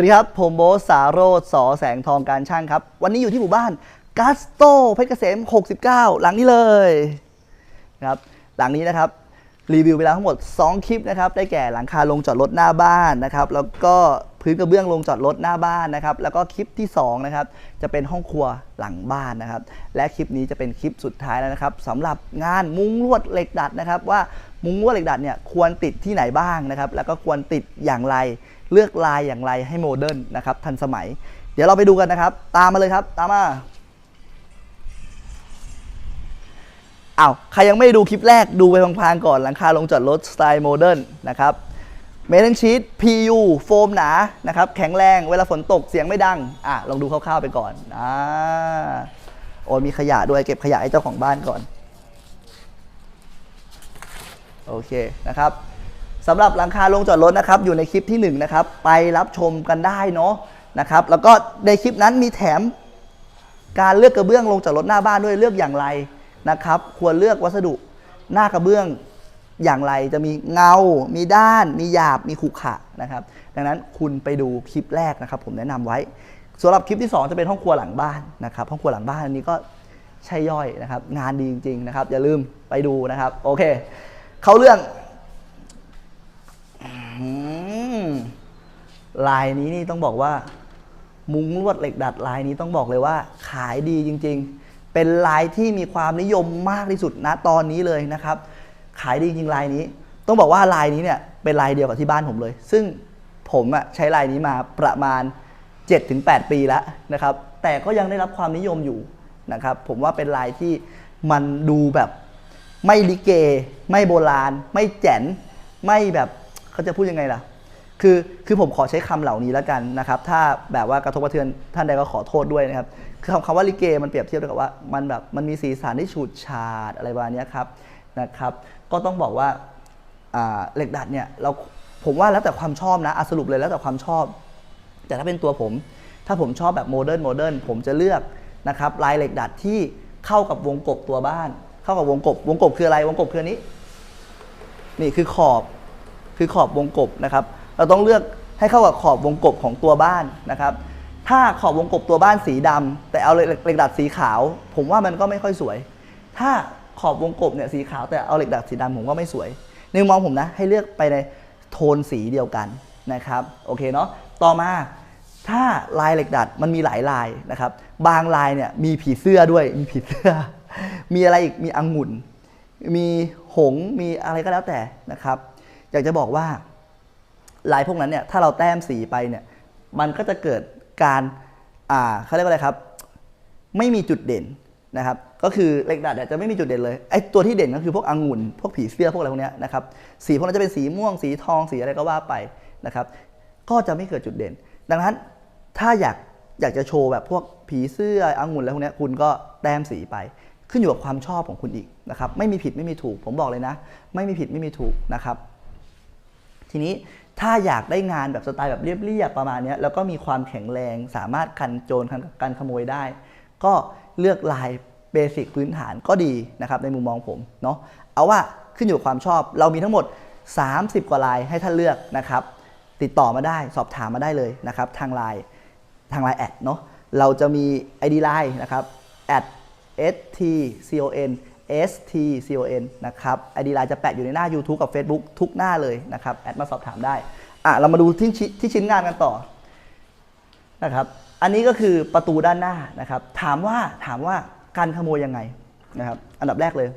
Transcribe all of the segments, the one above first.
วัสดีครับ ผมโบสาโรธสอแสงทองการช่างครับ วันนี้อยู่ที่หมู่บ้านกัสโตเพชรเกษม 69 หลังนี้เลยนะครับหลังนี้นะครับรีวิวไปแล้วทั้งหมด 2 คลิปนะครับได้แก่หลังคาลงจอดรถหน้าบ้านนะครับแล้วก็พื้นกระเบื้องลงจอดรถหน้าบ้านนะครับแล้วก็คลิปที่2นะครับจะเป็นห้องครัวหลังบ้านนะครับและคลิปนี้จะเป็นคลิปสุดท้ายแล้วนะครับสำหรับงานมุ้งลวดเหล็กดัดนะครับว่ามุ้งลวดเหล็กดัดเนี่ยควรติดที่ไหนบ้างนะครับแล้วก็ควรติดอย่างไร เลือกลายอย่างไรให้โมเดิร์นนะครับทันสมัย เดี๋ยวเราไปดูกันนะครับ ตามมาเลยครับ ตามมาอ้าวใครยังไม่ดูคลิปแรกดูไปพลางๆก่อนหลังคาลงจอดรถสไตล์โมเดิร์นนะครับเมทัลชีต PU โฟมหนานะครับแข็งแรงเวลาฝนตกเสียงไม่ดังอะลองดูคร่าวๆไปก่อนอ่าโอ้มีขยะด้วยเก็บขยะให้เจ้าของบ้านก่อน โอเคนะครับ สำหรับหลังคาลงจอดรถนะครับอยู่ในคลิปที่1นะครับไปรับชมกันได้เนาะนะครับแล้วก็ในคลิปนั้นมีแถมการเลือกกระเบื้องลงจอดรถหน้าบ้านด้วยเลือกอย่างไรนะครับ ควรเลือกวัสดุหน้ากระเบื้องอย่างไรจะมีเงา มีด้าน มีหยาบ มีขรุขระนะครับ ดังนั้นคุณไปดูคลิปแรกนะครับ ผมแนะนำไว้สำหรับคลิปที่ 2 จะเป็นห้องครัวหลังบ้านนะครับ ห้องครัวหลังบ้านอันนี้ก็ใช่ย่อยนะครับ งานดีจริง ๆ นะครับ อย่าลืมไปดูนะครับ โอเค เข้าเรื่อง ลายนี้นี่ต้องบอกว่า มุ้งลวดเหล็กดัดลายนี้ต้องบอกเลยว่า ขายดีจริง ๆ เป็นลายที่มีความนิยมมากที่สุดณตอนนี้เลยนะครับ ขายดีจริงลายนี้ ต้องบอกว่าลายนี้เนี่ยเป็นลายเดียวกับที่บ้านผมเลย ซึ่งผมอะใช้ลายนี้มาประมาณ 7-8 ปีแล้วนะครับ แต่ก็ยังได้รับความนิยมอยู่นะครับ ผมว่าเป็นลายที่มันดูแบบไม่ลิเก ไม่โบราณ ไม่แจ๋นไม่แบบ เขาจะพูดยังไงล่ะ คือคือผมขอใช้คำเหล่านี้แล้วกันนะครับ ถ้าแบบว่ากระทบกระเทือนท่านใดก็ขอโทษด้วยนะครับ คือคำคำว่าลิเกมันเปรียบเทียบกับว่ามันแบบมันมีสีสันที่ฉูดฉาดอะไรประมาณนี้ครับนะครับ ก็ต้องบอกว่าเหล็กดัดเนี่ยเราผมว่าแล้วแต่ความชอบนะอสรุปเลยแล้วแต่ความชอบ แต่ถ้าเป็นตัวผม ถ้าผมชอบแบบโมเดิร์นโมเดิร์นผมจะเลือกนะครับลายเหล็กดัดที่เข้ากับวงกบตัวบ้าน เข้ากับวงกบวงกบคืออะไรวงกบคืออันนี้ นี่คือขอบ คือขอบวงกบนะครับ เราต้องเลือกให้เข้ากับขอบวงกบของตัวบ้านนะครับ ถ้าขอบวงกบตัวบ้านสีดำแต่เอาเหล็กดัดสีขาว ผมว่ามันก็ไม่ค่อยสวย ถ้าขอบวงกบเนี่ยสีขาวแต่เอาเหล็กดัดสีดำผมก็ไม่สวยในมุมมองผมนะให้เลือกไปในโทนสีเดียวกันนะครับโอเคเนาะต่อมาถ้าลายเหล็กดัดมันมีหลายลายนะครับ บางลายเนี่ยมีผีเสื้อด้วยมีผีเสื้อ มีอะไรอีกมีอังุ่น มีหงมีอะไรก็แล้วแต่นะครับ อยากจะบอกว่าลายพวกนั้นเนี่ยถ้าเราแต้มสีไปเนี่ยมันก็จะเกิดการอ่าเขาเรียกว่าอะไรครับ ไม่มีจุดเด่นนะครับก็คือเหล็กดัดเนี่ยจะไม่มีจุดเด่นเลยไอ้ตัวที่เด่นก็คือพวกองุ่นพวกผีเสื้อพวกอะไรพวกเนี้ยนะครับสีพวกนั้นจะเป็นสีม่วงสีทองสีอะไรก็ว่าไปนะครับก็จะไม่เกิดจุดเด่น ดังนั้นถ้าอยากอยากจะโชว์แบบพวกผีเสื้อองุ่นอะไรพวกเนี้ยคุณก็แต้มสีไป ขึ้นอยู่กับความชอบของคุณอีกนะครับไม่มีผิดไม่มีถูก ผมบอกเลยนะ ไม่มีผิดไม่มีถูกนะครับ ทีนี้ถ้าอยากได้งานแบบสไตล์แบบเรียบๆประมาณนี้แล้วก็มีความแข็งแรงสามารถกันโจรกันกันขโมยได้ ก็เลือกลายเบสิกพื้นฐานก็ดีนะครับในมุมมองผมเนาะเอาว่าขึ้นอยู่ความชอบ เรามีทั้งหมด 30 กว่าลายให้ท่านเลือกนะครับ ติดต่อมาได้สอบถามมาได้เลยนะครับทางไลน์ทางไลน์แอดเนาะเราจะมี ID ไลน์นะครับ at stcon stcon นะครับ ID ไลน์จะแปะอยู่ในหน้า YouTube กับ Facebook ทุกหน้าเลยนะครับ แอดมาสอบถามได้ อะ เรามาดูที่ชิ้นที่ชิ้นงานกันต่อนะครับ อันนี้ก็คือประตูด้านหน้านะครับ ถามว่าถามว่าการขโมยยังไงนะครับ อันดับแรกเลย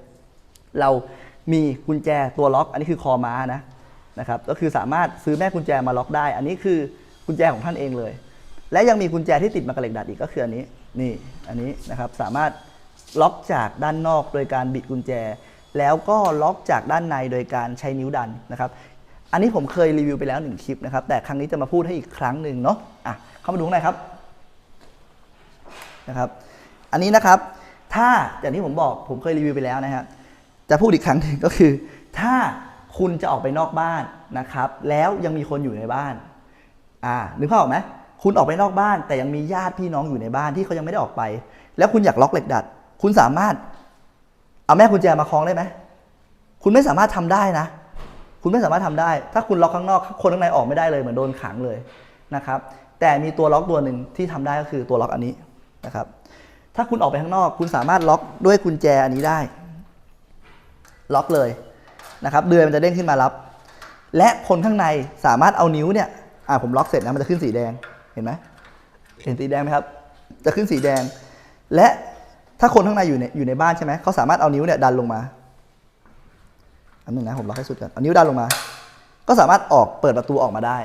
เรามีกุญแจตัวล็อก อันนี้คือคอม้านะนะครับ ก็คือสามารถซื้อแม่กุญแจมาล็อกได้ อันนี้คือกุญแจของท่านเองเลย และยังมีกุญแจที่ติดมากับเหล็กดัดอีกก็คืออันนี้ นี่ อันนี้นะครับ สามารถ ล็อกจากด้านนอกโดยการบิดกุญแจ แล้วก็ล็อกจากด้านในโดยการใช้นิ้วดันนะครับ อันนี้ผมเคยรีวิวไปแล้วหนึ่งคลิปนะครับ แต่ครั้งนี้จะมาพูดให้อีกครั้งหนึ่งเนาะอะเข้ามาดูข้างในครับนะครับ อันนี้นะครับ ถ้าอย่างที่ผมบอกผมเคยรีวิวไปแล้วนะครับจะพูดอีกครั้งหนึ่งก็คือ ถ้าคุณจะออกไปนอกบ้านนะครับ แล้วยังมีคนอยู่ในบ้านอ่านึกภาพออกไหมคุณออกไปนอกบ้าน แต่ยังมีญาติพี่น้องอยู่ในบ้านที่เขายังไม่ได้ออกไป แล้วคุณอยากล็อกเหล็กดัด คุณสามารถ เอาแม่กุญแจมาคล้องได้ไหมคุณไม่สามารถทำได้นะ คุณไม่สามารถทำได้ ถ้าคุณล็อกข้างนอกคนข้างในออกไม่ได้เลยเหมือนโดนขังเลยนะครับ แต่มีตัวล็อกตัวหนึ่งที่ทำได้ก็คือตัวล็อกอันนี้นะครับ ถ้าคุณออกไปข้างนอก คุณสามารถล็อกด้วยกุญแจอันนี้ได้ ล็อกเลยนะครับเดือยมันจะเด้งขึ้นมารับ และคนข้างในสามารถเอานิ้วเนี่ยอ่าผมล็อกเสร็จนะมันจะขึ้นสีแดงเห็นไหมเห็นสีแดงไหมครับ จะขึ้นสีแดง และ ถ้าคนข้างในอยู่ในอยู่ในบ้านใช่ไหมเขาสามารถเอานิ้วเนี่ยดันลงมาอันหนึ่งนะผมล็อกให้สุดก่อนเอานิ้วดันลงมา ก็สามารถออกเปิดประตูออกมาได้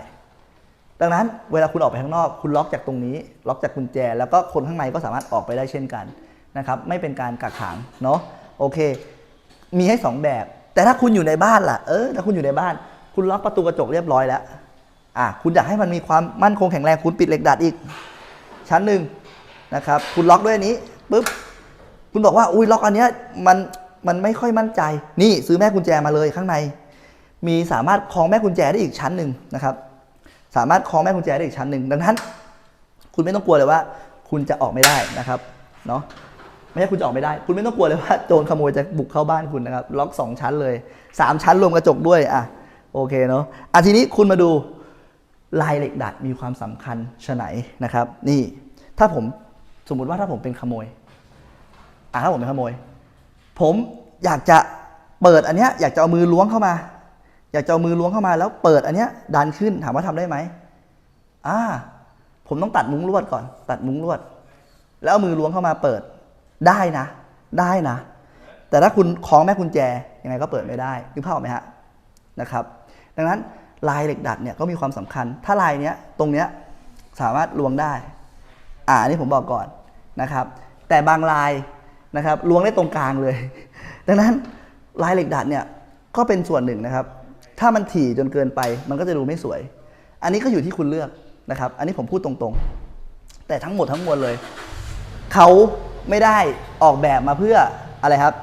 ดังนั้นเวลาคุณออกไปข้างนอก คุณล็อกจากตรงนี้ ล็อกจากกุญแจ แล้วก็คนข้างในก็สามารถออกไปได้เช่นกันนะครับไม่เป็นการกักขังเนาะโอเค มีให้สองแบบ แต่ถ้าคุณอยู่ในบ้านล่ะเออถ้าคุณอยู่ในบ้าน คุณล็อกประตูกระจกเรียบร้อยแล้วอะคุณอยากให้มันมีความมั่นคงแข็งแรงคุณปิดเหล็กดัดอีก ชั้นหนึ่งนะครับคุณล็อกด้วยนี้ปุ๊บ คุณบอกว่าอุ้ยล็อกอันเนี้ยมันมันไม่ค่อยมั่นใจ นี่ซื้อแม่กุญแจมาเลยข้างใน มีสามารถคล้องแม่กุญแจได้อีกชั้นหนึ่งนะครับ สามารถคล้องแม่กุญแจได้อีกชั้นหนึ่งดังนั้น คุณไม่ต้องกลัวเลยว่า คุณจะออกไม่ได้นะครับเนาะไม่ใช่คุณจะออกไม่ได้ คุณไม่ต้องกลัวเลยว่าโจรขโมยจะบุกเข้าบ้านคุณนะครับ ล็อกสองชั้นเลยสามชั้นรวมกระจกด้วยอะโอเคเนาะอะทีนี้คุณมาดูลายเหล็กดัดมีความสำคัญชะไหนนะครับ นี่ถ้าผมสมมุติว่าถ้าผมเป็นขโมย อะถ้าผมเป็นขโมย ผมอยากจะเปิดอันเนี้ยอยากจะเอามือล้วงเข้ามา อยากจะเอามือล้วงเข้ามา แล้วเปิดอันเนี้ยดันขึ้นถามว่าทำได้ไหมอ่าผมต้องตัดมุ้งลวดก่อน ตัดมุ้งลวด แล้วเอามือล้วงเข้ามาเปิดได้นะ ได้นะ แต่ถ้าคุณคล้องแม่กุญแจยังไงก็เปิดไม่ได้นึกภาพออกไหมฮะนะครับ ดังนั้นลายเหล็กดัดเนี่ยก็มีความสำคัญ ถ้าลายเนี้ยตรงเนี้ยสามารถล้วงได้ อ่านนี้ผมบอกก่อนนะครับ แต่บางลาย นะครับล้วงได้ตรงกลางเลย ดังนั้นลายเหล็กดัดเนี่ยก็เป็นส่วนหนึ่งนะครับ ถ้ามันถี่จนเกินไป มันก็จะดูไม่สวย อันนี้ก็อยู่ที่คุณเลือกนะครับ อันนี้ผมพูดตรงๆ แต่ทั้งหมดทั้งมวลเลย เขาไม่ได้ออกแบบมาเพื่ออะไรครับ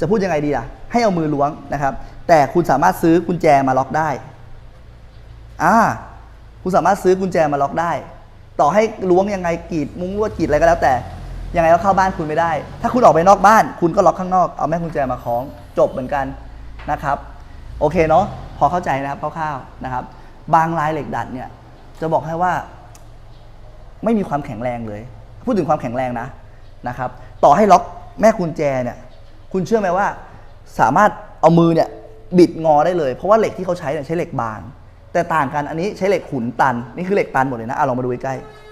จะพูดยังไงดีล่ะ ให้เอามือล้วงนะครับ แต่คุณสามารถซื้อกุญแจมาล็อกได้อ่าคุณสามารถซื้อกุญแจมาล็อกได้ ต่อให้ล้วงยังไงกรีดมุ้งลวดกรีดอะไรก็แล้วแต่ ยังไงก็เข้าบ้านคุณไม่ได้ ถ้าคุณออกไปนอกบ้าน คุณก็ล็อกข้างนอก เอาแม่กุญแจมาคล้อง จบเหมือนกันนะครับ โอเคเนาะ พอเข้าใจนะครับคร่าวๆนะครับ บางลายเหล็กดัดเนี่ย จะบอกให้ว่า ไม่มีความแข็งแรงเลย พูดถึงความแข็งแรงนะนะครับ ต่อให้ล็อกแม่กุญแจเนี่ย คุณเชื่อไหมว่า สามารถเอามือเนี่ยบิดงอได้เลย เพราะว่าเหล็กที่เขาใช้เนี่ยใช้เหล็กบาง แต่ต่างกัน อันนี้ใช้เหล็กขุนตัน นี่คือเหล็กตันหมดเลยนะอะลองมาดูใกล้ๆ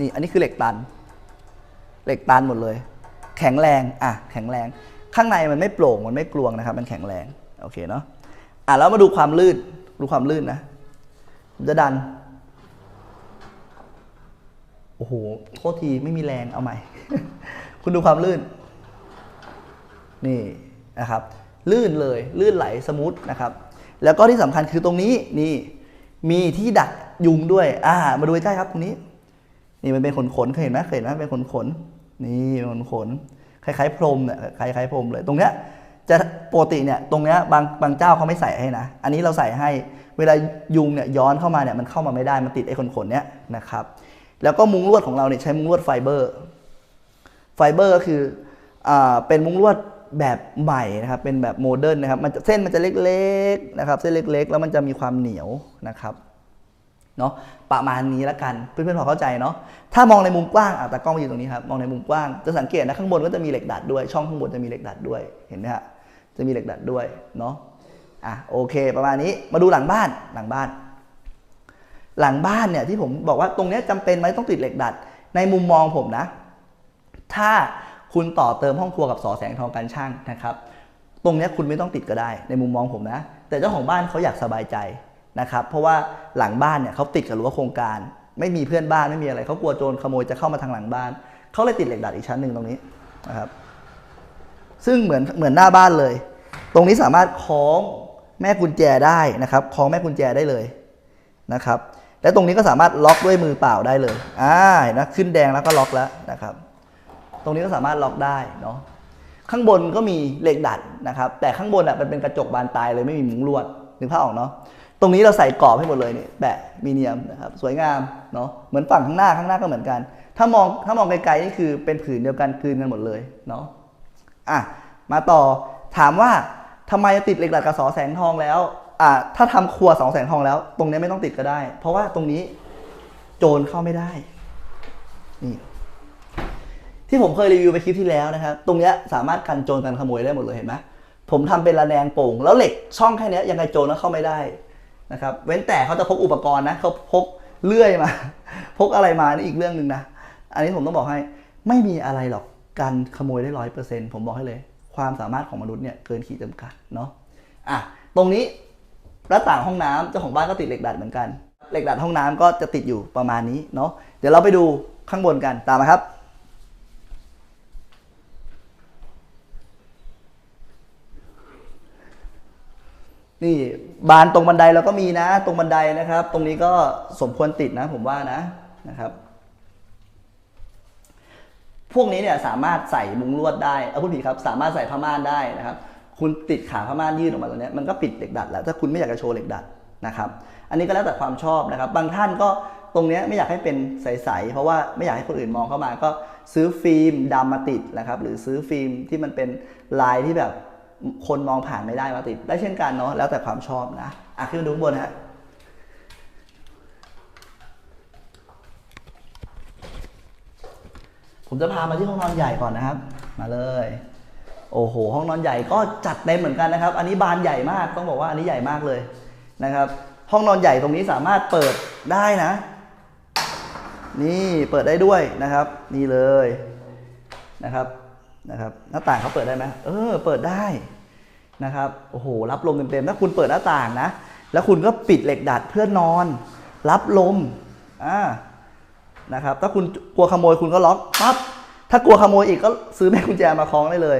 นี่อันนี้คือเหล็กตัน เหล็กตันหมดเลย แข็งแรงอะแข็งแรง ข้างในมันไม่โปร่งมันไม่กลวงนะครับ มันแข็งแรงโอเคเนาะอะแล้วมาดูความลื่นดูความลื่นนะผมจะดันโอ้โหโทษทีไม่มีแรงเอาใหม่ คุณดูความลื่น นี่นะครับ ลื่นเลยลื่นไหลสมูทนะครับ แล้วก็ที่สำคัญคือตรงนี้นี่มีที่ดักยุงด้วย อ่า มาดูใกล้ครับตรงนี้ นี่มันเป็นขนขนเคยเห็นไหมเคยเห็นไหมเป็นขนขนนี่เป็นขนขนคล้ายๆพรมเนี่ยคล้ายๆพรมเลย ตรงเนี้ยจะปกติเนี่ยตรงเนี้ยบางบางเจ้าเขาไม่ใส่ให้นะ อันนี้เราใส่ให้เวลายุงเนี่ยย้อนเข้ามาเนี่ยมันเข้ามาไม่ได้มันติดไอ้ขนขนเนี้ยนะครับ แล้วก็มุ้งลวดของเราเนี่ยใช้มุ้งลวดไฟเบอร์ ไฟเบอร์ก็คืออ่าเป็นมุ้งลวดแบบใหม่นะครับเป็นแบบโมเดิร์นนะครับมันเส้นมันจะเล็กๆนะครับเส้นเล็กๆ แล้วมันจะมีความเหนียวนะครับ เนาะประมาณนี้แล้วกันเพื่อนๆพอเข้าใจเนาะถ้ามองในมุมกว้างอะตากล้องอยู่ตรงนี้ครับมองในมุมกว้างจะสังเกตนะข้างบนก็จะมีเหล็กดัดด้วย ช่องข้างบนจะมีเหล็กดัดด้วยเห็นไหมฮะจะมีเหล็กดัดด้วยเนาะอะโอเค ประมาณนี้มาดูหลังบ้านหลังบ้าน หลังบ้านเนี่ยที่ผมบอกว่าตรงเนี้ยจำเป็นไหมต้องติดเหล็กดัด ในมุมมองผมนะ ถ้าคุณต่อเติมห้องครัวกับสอแสงทองการช่างนะครับ ตรงเนี้ยคุณไม่ต้องติดก็ได้ในมุมมองผมนะ แต่เจ้าของบ้านเขาอยากสบายใจ นะครับเพราะว่าหลังบ้านเนี่ยเขาติดกับรั้วโครงการ ไม่มีเพื่อนบ้านไม่มีอะไรเขากลัวโจรขโมยจะเข้ามาทางหลังบ้านเขาเลยติดเหล็กดัดอีกชั้นหนึ่งตรงนี้นะครับซึ่งเหมือนเหมือนหน้าบ้านเลย ตรงนี้สามารถคล้องแม่กุญแจได้นะครับคล้องแม่กุญแจได้เลยนะครับและตรงนี้ก็สามารถล็อกด้วยมือเปล่าได้เลยอ่าเห็นไหมขึ้นแดงแล้วก็ล็อกแล้วนะครับ ตรงนี้ก็สามารถล็อกได้เนาะข้างบนก็มีเหล็กดัดนะครับ แต่ข้างบนอะมันเป็นกระจกบานตายเลยไม่มีมุ้งลวดนึกภาพออกเนาะ ตรงนี้เราใส่กรอบให้หมดเลยนี่แปะมีเนียมนะครับสวยงามเนาะเหมือนฝั่งข้างหน้าข้างหน้าก็เหมือนกัน ถ้ามองถ้ามองไกลๆนี่คือเป็นผืนเดียวกันกลืนกันหมดเลยเนาะอะมาต่อถามว่าทำไมติดเหล็กดัดกับสอแสงทองแล้วอ่าถ้าทำครัวสองแสนทองแล้ว ตรงนี้ไม่ต้องติดก็ได้ เพราะว่าตรงนี้โจรเข้าไม่ได้นี่ที่ผมเคยรีวิวไปคลิปที่แล้วนะครับ ตรงเนี้ยสามารถกันโจรกันขโมยได้หมดเลยเห็นไหมผมทำเป็นระแนงโป่ง แล้วเหล็กช่องแค่นี้ยยังไงโจรก็เข้าไม่ได้ นะครับเว้นแต่เขาจะพกอุปกรณ์นะเขาพกเลื่อยมา พกอะไรมานี่อีกเรื่องหนึ่งนะ อันนี้ผมต้องบอกให้ไม่มีอะไรหรอกการขโมยได้ร้อยเปอร์เซ็นต์ผมบอกให้เลย ความสามารถของมนุษย์เนี่ยเกินขีดจำกัดเนาะอะตรงนี้หน้าต่างห้องน้ำเจ้าของบ้านก็ติดเหล็กดัดเหมือนกัน เหล็กดัดห้องน้ำก็จะติดอยู่ประมาณนี้เนาะเดี๋ยวเราไปดูข้างบนกันตามมาครับ นี่บานตรงบันไดเราก็มีนะ ตรงบันไดนะครับ ตรงนี้ก็สมควรติดนะผมว่านะนะครับ พวกนี้เนี่ยสามารถใส่มุงลวดได้เอาพูดผิดครับ สามารถใส่ผ้าม่านได้นะครับ คุณติดขาผ้าม่านยืดออกมาตรงนี้มันก็ปิดเหล็กดัดแล้วถ้าคุณไม่อยากจะโชว์เหล็กดัดนะครับ อันนี้ก็แล้วแต่ความชอบนะครับ บางท่านก็ตรงนี้ไม่อยากให้เป็นใสๆเพราะว่าไม่อยากให้คนอื่นมองเข้ามา ก็ซื้อฟิล์มดำมาติดนะครับ หรือซื้อฟิล์มที่มันเป็นลายที่แบบ คนมองผ่านไม่ได้มาติด ได้เช่นกันเนาะแล้วแต่ความชอบนะอะขึ้นมาดูบนฮะผมจะพามาที่ห้องนอนใหญ่ก่อนนะครับ มาเลย โอ้โห ห้องนอนใหญ่ก็จัดเต็มเหมือนกันนะครับ อันนี้บานใหญ่มากต้องบอกว่าอันนี้ใหญ่มากเลยนะครับ ห้องนอนใหญ่ตรงนี้สามารถเปิดได้นะ นี่เปิดได้ด้วยนะครับ นี่เลยนะครับ นะครับหน้าต่างเขาเปิดได้ไหมเออ เปิดได้นะครับโอ้โหรับลมเต็มๆถ้าคุณเปิดหน้าต่างนะ แล้วคุณก็ปิดเหล็กดัดเพื่อนอน รับลมอ่านะครับ ถ้าคุณกลัวขโมยคุณก็ล็อกปั๊บถ้ากลัวขโมยอีกก็ซื้อแม่กุญแจมาคล้องได้เลย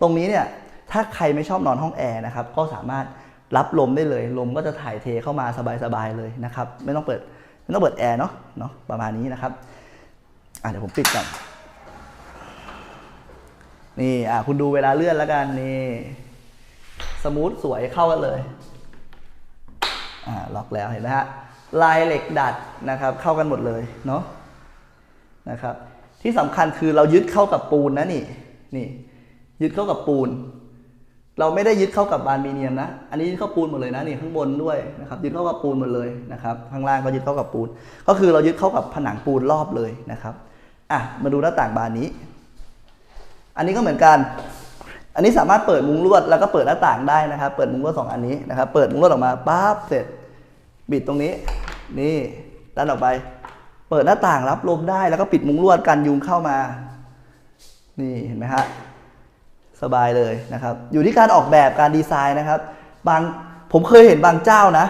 ตรงนี้เนี่ยถ้าใครไม่ชอบนอนห้องแอร์นะครับ ก็สามารถรับลมได้เลย ลมก็จะถ่ายเทเข้ามาสบายๆเลยนะครับ ไม่ต้องเปิดไม่ต้องเปิดแอร์เนาะเนาะประมาณนี้นะครับอะเดี๋ยวผมปิดก่อน นี่อะคุณดูเวลาเลื่อนแล้วกันนี่สมูทสวยเข้ากันเลยอ่าล็อกแล้วเห็นไหมฮะลายเหล็กดัดนะครับเข้ากันหมดเลยเนาะนะครับที่สำคัญคือเรายึดเข้ากับปูนนะนี่นี่ ยึดเข้ากับปูน เราไม่ได้ยึดเข้ากับบานมีเนียมนะ อันนี้ยึดเข้าปูนหมดเลยนะนี่ข้างบนด้วยนะครับยึดเข้ากับปูนหมดเลยนะครับข้างล่างก็ยึดเข้ากับปูน ก็คือเรายึดเข้ากับผนังปูนรอบเลยนะครับอะมาดูหน้าต่างบานนี้ อันนี้ก็เหมือนกัน อันนี้สามารถเปิดมุ้งลวดแล้วก็เปิดหน้าต่างได้นะครับ เปิดมุ้งลวดสองอันนี้นะครับ เปิดมุ้งลวดออกมาปั๊บเสร็จ บิดตรงนี้ นี่ดันออกไป เปิดหน้าต่างรับลมได้แล้วก็ปิดมุ้งลวดกันยุงเข้ามา นี่เห็นไหมฮะสบายเลยนะครับ อยู่ที่การออกแบบการดีไซน์นะครับ บางผมเคยเห็นบางเจ้านะ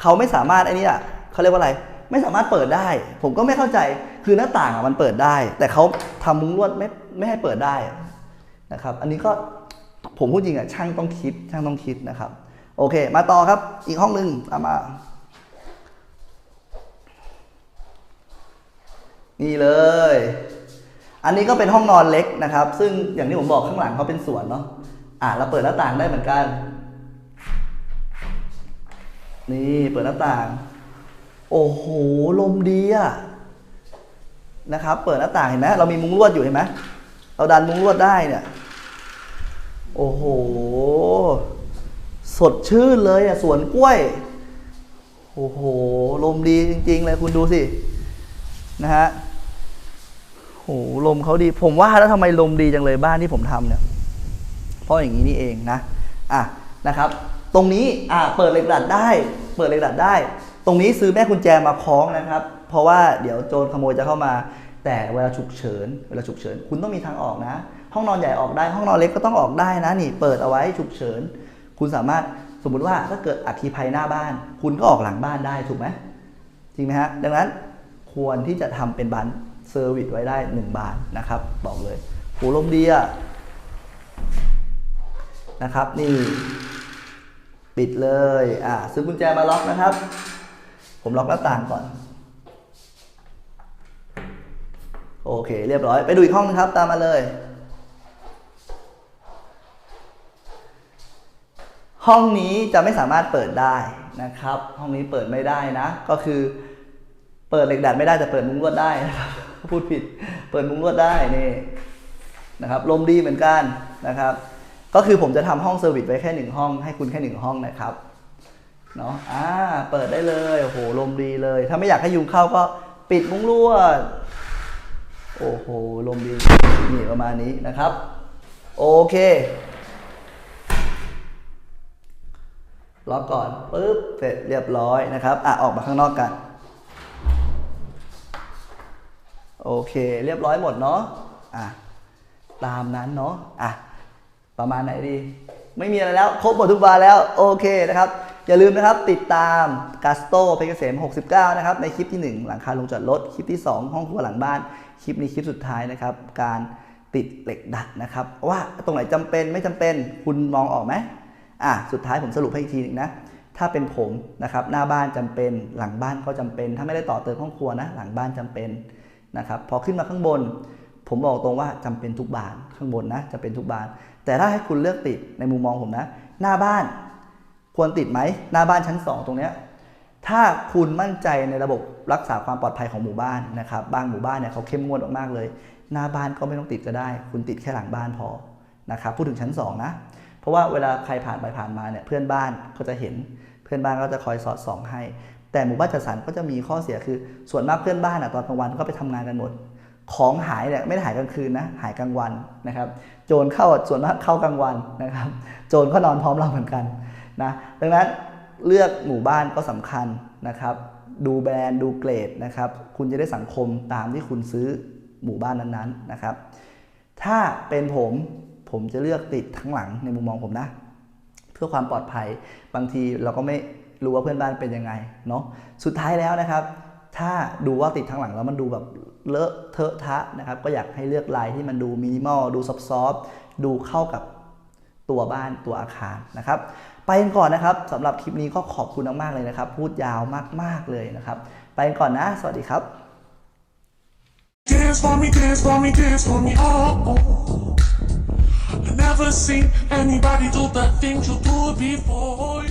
เขาไม่สามารถไอ้นี่อะเขาเรียกว่าอะไร ไม่สามารถเปิดได้ ผมก็ไม่เข้าใจ คือหน้าต่างอะมันเปิดได้ แต่เขาทำมุ้งลวดไม่ไม่ให้เปิดได้นะครับ อันนี้ก็ผมพูดจริงอะช่างต้องคิดช่างต้องคิดนะครับ โอเค มาต่อครับอีกห้องหนึ่งตามมา นี่เลย อันนี้ก็เป็นห้องนอนเล็กนะครับ ซึ่งอย่างที่ผมบอกข้างหลังเขาเป็นสวนเนาะอะเราเปิดหน้าต่างได้เหมือนกัน นี่เปิดหน้าต่าง โอ้โห ลมดีอะ นะครับ เปิดหน้าต่างเห็นไหมเรามีมุ้งลวดอยู่เห็นไหมเราดันมุ้งลวดได้เนี่ย โอ้โห สดชื่นเลยอะสวนกล้วย โอ้โห ลมดีจริง ๆ เลยคุณดูสิ นะฮะโหลมเขาดี ผมว่าแล้วทำไมลมดีจังเลยบ้านที่ผมทำเนี่ย เพราะอย่างนี้นี่เองนะ อะ นะครับ ตรงนี้ อะ เปิดเหล็กดัดได้ เปิดเหล็กดัดได้ ตรงนี้ซื้อแม่กุญแจมาคล้องนะครับ เพราะว่าเดี๋ยวโจรขโมยจะเข้ามา แต่เวลาฉุกเฉิน เวลาฉุกเฉิน คุณต้องมีทางออกนะ ห้องนอนใหญ่ออกได้ ห้องนอนเล็กก็ต้องออกได้นะนี่ เปิดเอาไว้ฉุกเฉิน คุณสามารถสมมุติว่าถ้าเกิดอัคคีภัยหน้าบ้าน คุณก็ออกหลังบ้านได้ถูกไหมจริงไหมฮะดังนั้นควรที่จะทำเป็นบานเซอร์วิสไว้ได้หนึ่งบานนะครับ บอกเลยโหลมดีอะนะครับ นี่ ปิดเลย อ่าซื้อกุญแจมาล็อกนะครับ ผมล็อกหน้าต่างก่อน โอเค เรียบร้อย ไปดูอีกห้องนึงครับ ตามมาเลย ห้องนี้จะไม่สามารถเปิดได้นะครับ ห้องนี้เปิดไม่ได้นะ ก็คือเปิดเหล็กดัดไม่ได้แต่เปิดมุ้งลวดได้นะครับพูดผิด เปิดมุ้งลวดได้นี่นะครับลมดีเหมือนกันนะครับ ก็คือผมจะทำห้องเซอร์วิสไว้แค่หนึ่งห้อง ให้คุณแค่หนึ่งห้องนะครับเนาะอ่าเปิดได้เลยโอ้โหลมดีเลย ถ้าไม่อยากให้ยุงเข้าก็ปิดมุ้งลวด โอ้โห ลมดีนี่ประมาณนี้นะครับ โอเค ล็อกก่อนปุ๊บ เสร็จเรียบร้อยนะครับ อะ ออกมาข้างนอกกัน โอเค เรียบร้อยหมดเนาะ อะ ตามนั้นเนาะ อะ ประมาณไหนดี ไม่มีอะไรแล้ว ครบหมดทุกบาร์แล้ว โอเคนะครับอย่าลืมนะครับติดตามกาสโตเพชรเกษม 69 นะครับในคลิปที่ 1 หลังคาลงจอดรถ คลิปที่ 2 ห้องครัวหลังบ้าน คลิปนี้คลิปสุดท้ายนะครับ การติดเหล็กดัดนะครับ ว่าตรงไหนจำเป็นไม่จำเป็นคุณมองออกไหมอะสุดท้ายผมสรุปให้อีกทีหนึ่งนะถ้าเป็นผมนะครับหน้าบ้านจำเป็นหลังบ้านก็จำเป็น ถ้าไม่ได้ต่อเติมห้องครัวนะหลังบ้านจำเป็นนะครับพอขึ้นมาข้างบน ผมบอกตรงว่าจำเป็นทุกบานข้างบนนะจะเป็นทุกบาน แต่ถ้าให้คุณเลือกติดในมุมมองผมนะ หน้าบ้านควรติดไหมหน้าบ้านชั้น 2 ตรงเนี้ย ถ้าคุณมั่นใจในระบบรักษาความปลอดภัยของหมู่บ้านนะครับ บางหมู่บ้านเนี่ยเขาเข้มงวดมากๆเลย หน้าบ้านก็ไม่ต้องติดก็ได้ คุณติดแค่หลังบ้านพอนะครับ พูดถึงชั้น 2 นะ เพราะว่าเวลาใครผ่านไปผ่านมาเนี่ยเพื่อนบ้านก็จะเห็น เพื่อนบ้านก็จะคอยสอดส่องให้ แต่หมู่บ้านจัดสรรก็จะมีข้อเสียคือ ส่วนมากเพื่อนบ้านอะตอนกลางวันก็ไปทำงานกันหมด ของหายเนี่ยไม่ได้หายกลางคืนนะ หายกลางวันนะครับ โจรเข้าส่วนมากเข้ากลางวันนะครับ โจรก็นอนพร้อมเราเหมือนกันนะ ดังนั้น เลือกหมู่บ้านก็สำคัญนะครับ ดูแบรนด์ดูเกรดนะครับ คุณจะได้สังคมตามที่คุณซื้อหมู่บ้านนั้นๆนะครับ ถ้าเป็นผมผมจะเลือกติดทั้งหลังในมุมมองผมนะ เพื่อความปลอดภัยบางทีเราก็ไม่รู้ว่าเพื่อนบ้านเป็นยังไงเนาะสุดท้ายแล้วนะครับ ถ้าดูว่าติดทั้งหลังแล้วมันดูแบบเลอะเทอะทะนะครับ ก็อยากให้เลือกลายที่มันดูมินิมอลดูซอฟต์ๆดูเข้ากับตัวบ้านตัวอาคารนะครับ ไปกันก่อนนะครับสำหรับคลิปนี้ก็ขอบคุณมากๆเลยนะครับ พูดยาวมากๆเลยนะครับ ไปกันก่อนนะ สวัสดีครับ Dance for me, dance for me, dance for me, oh. oh. I never seen anybody do the things you do before.